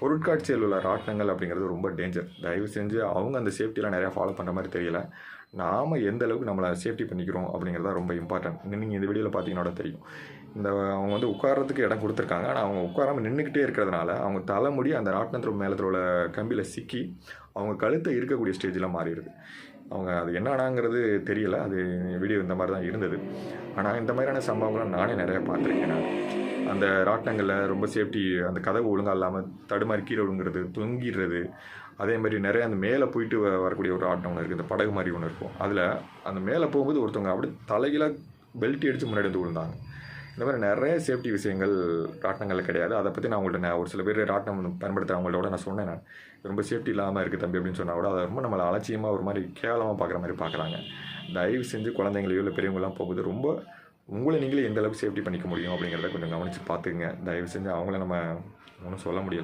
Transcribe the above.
பொருட்காட்சியில் உள்ள ராட்டினங்கள் அப்படிங்கிறது ரொம்ப டேஞ்சர் தயவு செஞ்சு அவங்க அந்த சேஃப்டிலாம் நிறையா ஃபாலோ பண்ணுற மாதிரி தெரியல. நாம் எந்த அளவுக்கு நம்மளை சேஃப்டி பண்ணிக்கிறோம் அப்படிங்கிறது தான் ரொம்ப இம்பார்ட்டன்ட் நீங்கள் இந்த வீடியோவில் பார்த்தீங்கன்னா தெரியும். இந்த அவங்க வந்து உட்காரத்துக்கு இடம் கொடுத்துருக்காங்க. ஆனால் அவங்க உட்காராமல் நின்றுக்கிட்டே இருக்கிறதுனால அவங்க தலைமுடி அந்த ராட்டினத்தில் மேலத்தில் உள்ள கம்பியில் சிக்கி அவங்க கழுத்தை இருக்கக்கூடிய ஸ்டேஜில் மாறிடுது. அவங்க அது என்னடாங்கிறது தெரியல. அது வீடியோ இந்த மாதிரி தான் இருந்தது. ஆனால் இந்த மாதிரியான சம்பவங்கள்லாம் நானே நிறையா பார்த்துருக்கேன் நான். அந்த ராட்டினங்களில் ரொம்ப சேஃப்டி அந்த கதவு ஒழுங்காக இல்லாமல் தடுமாறி கீழே விழுங்குறது தொங்கிடுறது. அதே மாதிரி நிறைய அந்த மேலே போயிட்டு வரக்கூடிய ஒரு ஆட்டம் ஒன்று இருக்குது இந்த படகு மாதிரி ஒன்று இருக்கும். அதில் அந்த மேலே போகும்போது ஒருத்தவங்க அப்படியே தலைகளாக பெல்ட் அடித்து முன்னாடி வந்து விழுந்தாங்க. இந்த மாதிரி நிறைய சேஃப்டி விஷயங்கள் ராட்டினங்களில் கிடையாது. அதை பற்றி நான் உங்கள்கிட்ட நான் ஒரு சில பேர் ராட்டினம் பயன்படுத்துகிறவங்களோட நான் சொன்னேன் நான். ரொம்ப சேஃப்டி இல்லாமல் இருக்குது தம்பி அப்படின்னு சொன்னால் கூட அதை ரொம்ப நம்மளை அலட்சியமாக ஒரு மாதிரி கேவலமாக பார்க்குற மாதிரி பார்க்குறாங்க. தயவு செஞ்சு குழந்தைங்களையோ இல்லை பெரியவங்களாம் போகும்போது ரொம்ப உங்களை நீங்களே எந்த அளவுக்கு சேஃப்டி பண்ணிக்க முடியும் அப்படிங்கிறத கொஞ்சம் கவனித்து பார்த்துக்குங்க. தயவு செஞ்சு அவங்கள நம்ம ஒன்றும் சொல்ல முடியல